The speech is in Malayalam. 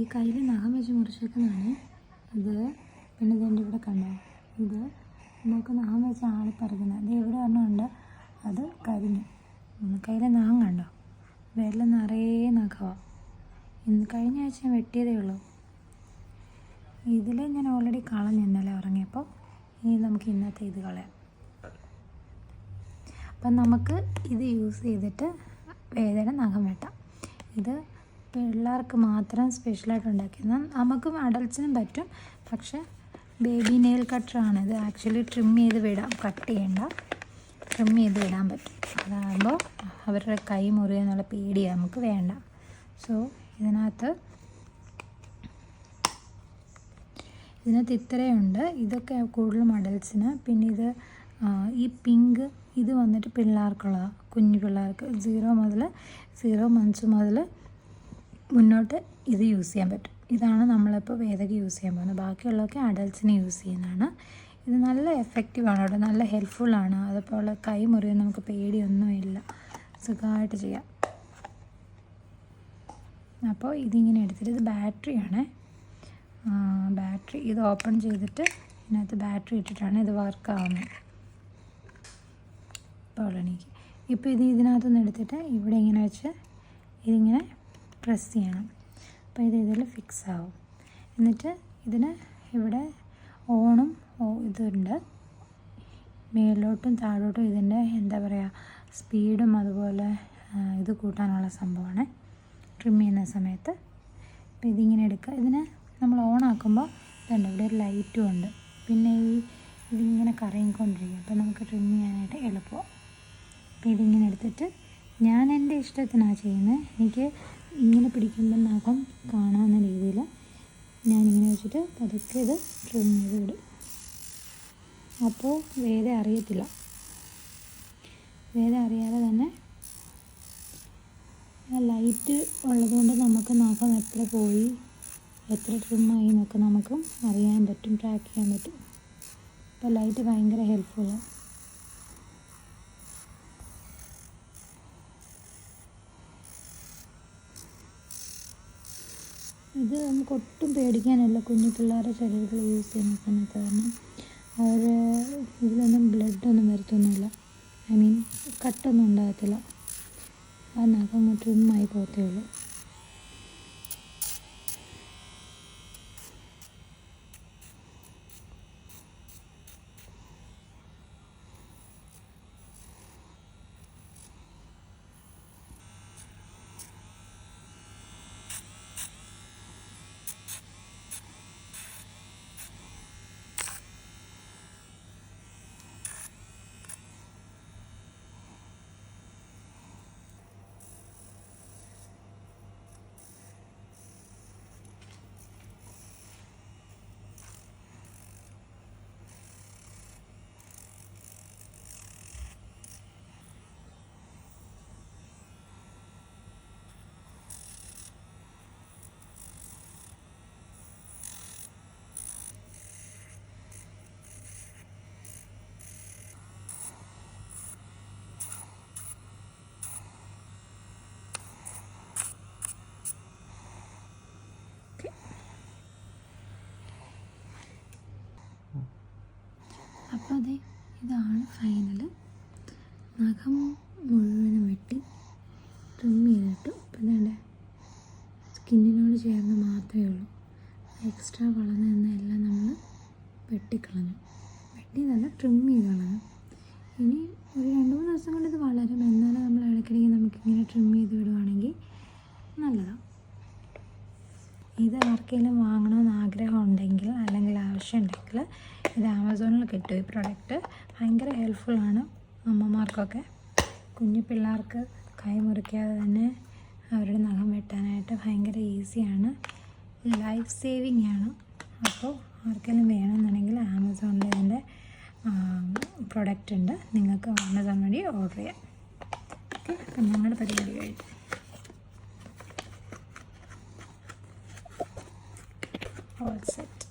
ഈ കയ്യിൽ നഖം വെച്ച് മുറിച്ചേക്കുന്നതാണ്. ഇത് പിന്നെ ഇതെന്റെ ഇവിടെ കണ്ടോ ഇത് നമുക്ക് നഖം വെച്ച് ആളിപ്പറക്കുന്നത് ഇത് എവിടെ ഒരെണ്ണമുണ്ട് അത് കരിഞ്ഞു. കയ്യിലെ നഖം കണ്ടോ? വിരൽ നിറയെ നഖമാണ് ഇന്ന് കഴിഞ്ഞ ആഴ്ച ഞാൻ വെട്ടിയതേ ഉള്ളൂ. ഇതിൽ ഞാൻ ഓൾറെഡി കളഞ്ഞു ഇന്നലെ ഉറങ്ങിയപ്പോൾ ഇനി നമുക്ക് ഇന്നത്തെ ഇത് കളയാം. അപ്പം നമുക്ക് ഇത് യൂസ് ചെയ്തിട്ട് വേദന നഖം വെട്ടാം. ഇത് പിള്ളേർക്ക് മാത്രം സ്പെഷ്യലായിട്ട് ഉണ്ടാക്കിയത് നമുക്കും അഡൽസിനും പറ്റും. പക്ഷെ ബേബി നെയിൽ കട്ടറാണ് ഇത് ആക്ച്വലി ട്രിം ചെയ്ത് വിടാം. കട്ട് ചെയ്യണ്ട. ട്രിം ചെയ്ത് വിടാൻ പറ്റും. അതാകുമ്പോൾ അവരുടെ കൈ മുറിയെന്നുള്ള പേടി നമുക്ക് വേണ്ട. സോ ഇതിനകത്ത് ഇതിനകത്ത് ഇത്രയുണ്ട്. ഇതൊക്കെ കൂടുതലും അഡൽസിന് പിന്നെ ഇത് ഈ പിങ്ക് ഇത് വന്നിട്ട് പിള്ളേർക്കുള്ള കുഞ്ഞു പിള്ളേർക്ക്. സീറോ മുതൽ സീറോ മന്ത്സ് മുതൽ മുന്നോട്ട് ഇത് യൂസ് ചെയ്യാൻ പറ്റും. ഇതാണ് നമ്മളിപ്പോൾ വേദക യൂസ് ചെയ്യാൻ പോകുന്നത്. ബാക്കിയുള്ളതൊക്കെ അഡൽസിന് യൂസ് ചെയ്യുന്നതാണ്. ഇത് നല്ല ആണ് കേട്ടോ. നല്ല ഹെൽപ്ഫുള്ളാണ് അതുപോലെ കൈ മുറിയും നമുക്ക് പേടിയൊന്നുമില്ല. സുഖമായിട്ട് ചെയ്യാം. അപ്പോൾ ഇതിങ്ങനെ എടുത്തിട്ട് ഇത് ബാറ്ററിയാണ്. ബാറ്ററി ഇത് ഓപ്പൺ ചെയ്തിട്ട് ഇതിനകത്ത് ബാറ്ററി ഇട്ടിട്ടാണ് ഇത് വർക്ക് ആവുന്നത്. ഇപ്പോൾ എനിക്ക് ഇപ്പോൾ ഇത് ഇതിനകത്തുനിന്ന് എടുത്തിട്ട് ഇവിടെ ഇങ്ങനെ വെച്ച് ഇതിങ്ങനെ പ്രസ് ചെയ്യണം. അപ്പോൾ ഇത് ഇതിൽ ഫിക്സ് ആവും. എന്നിട്ട് ഇതിന് ഇവിടെ ഓണും ഇതുണ്ട്. മേലോട്ടും താഴോട്ടും ഇതിന്റെ എന്താ പറയുക സ്പീഡും അതുപോലെ ഇത് കൂട്ടാനുള്ള സംഭവമാണ്. ട്രിം ചെയ്യുന്ന സമയത്ത്. അപ്പോൾ ഇതിങ്ങനെ എടുക്കുക. ഇതിനെ നമ്മൾ ഓണാക്കുമ്പോൾ ഇതുണ്ട് ഇവിടെ ഒരു ലൈറ്റും ഉണ്ട്. പിന്നെ ഈ ഇതിങ്ങനെ കറങ്ങിക്കൊണ്ടിരിക്കും അപ്പോൾ നമുക്ക് ട്രിം ചെയ്യാനായിട്ട് എളുപ്പമാണ് അപ്പോൾ ഇതിങ്ങനെ എടുത്തിട്ട് ഞാൻ എന്റെ ഇഷ്ടത്തിനാണ് ചെയ്യുന്നത് എനിക്ക് ഇങ്ങനെ പിടിക്കുമ്പോൾ നഖം കാണാവുന്ന രീതിയിൽ ഞാനിങ്ങനെ വെച്ചിട്ട് പതുക്കെ ഇത് ട്രിം ചെയ്ത് വിടും. അപ്പോൾ വേദ അറിയത്തില്ല. വേദ അറിയാതെ തന്നെ ലൈറ്റ് ഉള്ളതുകൊണ്ട് നമുക്ക് നഖം എത്ര പോയി എത്ര ട്രിമ്മായി എന്നൊക്കെ നമുക്ക് അറിയാൻ പറ്റും ട്രാക്ക് ചെയ്യാൻ പറ്റും. അപ്പോൾ ലൈറ്റ് ഭയങ്കര ഹെൽപ്ഫുള്ളാണ് ഇത് നമുക്ക് ഒട്ടും പേടിക്കാനില്ല കുഞ്ഞു പിള്ളേരുടെ ശരീരത്തിൽ യൂസ് ചെയ്യുന്ന സമയത്ത് കാരണം അവർ ഇതിലൊന്നും ബ്ലഡൊന്നും വരുത്തൊന്നുമില്ല. ഐ മീൻ കട്ടൊന്നും ഉണ്ടാകത്തില്ല. ആ നഖം അങ്ങ് ട്രിമ്മായി പോകത്തേ ഉള്ളൂ. അപ്പോൾ അതെ ഇതാണ് ഫൈനൽ നഖം മുഴുവനും വെട്ടി ട്രിം ചെയ്തിട്ട്. ഇപ്പം വേണ്ട സ്കിന്നിനോട് ചേർന്ന് മാത്രമേ ഉള്ളൂ. എക്സ്ട്രാ വളർന്നു എന്നെല്ലാം നമ്മൾ വെട്ടിക്കളഞ്ഞു. വെട്ടിയതല്ല ട്രിം ചെയ്ത് കളഞ്ഞു ഇനി ഒരു രണ്ട് മൂന്ന് ദിവസം കൊണ്ട് ഇത് വളരും. എന്നാലും നമ്മൾ ഇടയ്ക്കിടയ്ക്ക് നമുക്കിങ്ങനെ ട്രിം ചെയ്ത് വിടുവാണെങ്കിൽ നല്ലതാണ് ഇത് ആർക്കെങ്കിലും വാങ്ങണമെന്ന് ആഗ്രഹം ഉണ്ടെങ്കിൽ അല്ലെങ്കിൽ ആവശ്യം ഉണ്ടെങ്കിൽ ഇത് ആമസോണിൽ കിട്ടും ഈ പ്രൊഡക്റ്റ്. ഭയങ്കര ഹെൽപ്ഫുള്ളാണ് അമ്മമാർക്കൊക്കെ. കുഞ്ഞു പിള്ളേർക്ക് കൈ മുറിക്കാതെ തന്നെ അവരുടെ നഖം വെട്ടാനായിട്ട് ഭയങ്കര ഈസിയാണ് ലൈഫ് സേവിങ് ആണ്. അപ്പോൾ ആർക്കെങ്കിലും വേണമെന്നുണ്ടെങ്കിൽ ആമസോണിൽ ഇതിന്റെ പ്രൊഡക്റ്റ് ഉണ്ട്. നിങ്ങൾക്ക് ആമസോൺ വഴി ഓർഡർ ചെയ്യാം. ഓക്കെ? അപ്പം ഞങ്ങളുടെ പരിപാടി കഴിഞ്ഞു. All set